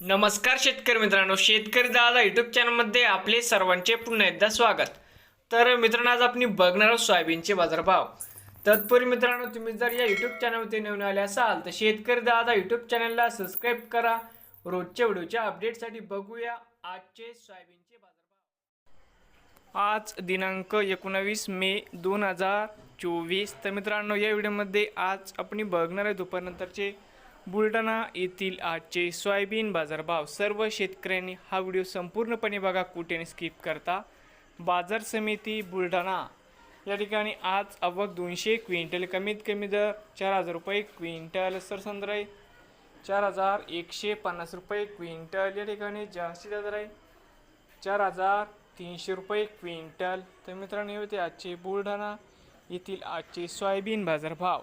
नमस्कार शेतकरी मित्रांनो शेतकरी दादा युट्यूब चॅनलमध्ये आपले सर्वांचे पुन्हा एकदा स्वागत. तर मित्रांनो आज आपण बघणार आहोत सोयाबीनचे बाजारभाव. तत्पूर्वी मित्रांनो तुम्ही जर या यूट्यूब चॅनलवरती नवीन आले असाल तर शेतकरी दादा यूट्यूब चॅनलला सबस्क्राईब करा. रोजच्या व्हिडिओच्या अपडेटसाठी बघूया आजचे सोयाबीनचे बाजारभाव. आज दिनांक एकोणावीस मे दोन हजार चोवीस. तर मित्रांनो या व्हिडिओमध्ये आज आपण बघणार आहे दुपारनंतरचे बुलढाणा येथील आजचे सोयाबीन बाजारभाव सर्व शेतकऱ्यांनी हा व्हिडिओ संपूर्णपणे बघा कुठे स्किप करता. बाजार समिती बुलढाणा. या ठिकाणी आज अवघ दोनशे क्विंटल कमीत कमी दर चार हजार रुपये क्विंटल सरसंद्र आहे चार हजार एकशे पन्नास रुपये क्विंटल या ठिकाणी जास्तीत जास्त आहे चार हजार तीनशे रुपये क्विंटल. तर मित्रांनो हे होते आजचे बुलढाणा येथील आजचे सोयाबीन बाजारभाव.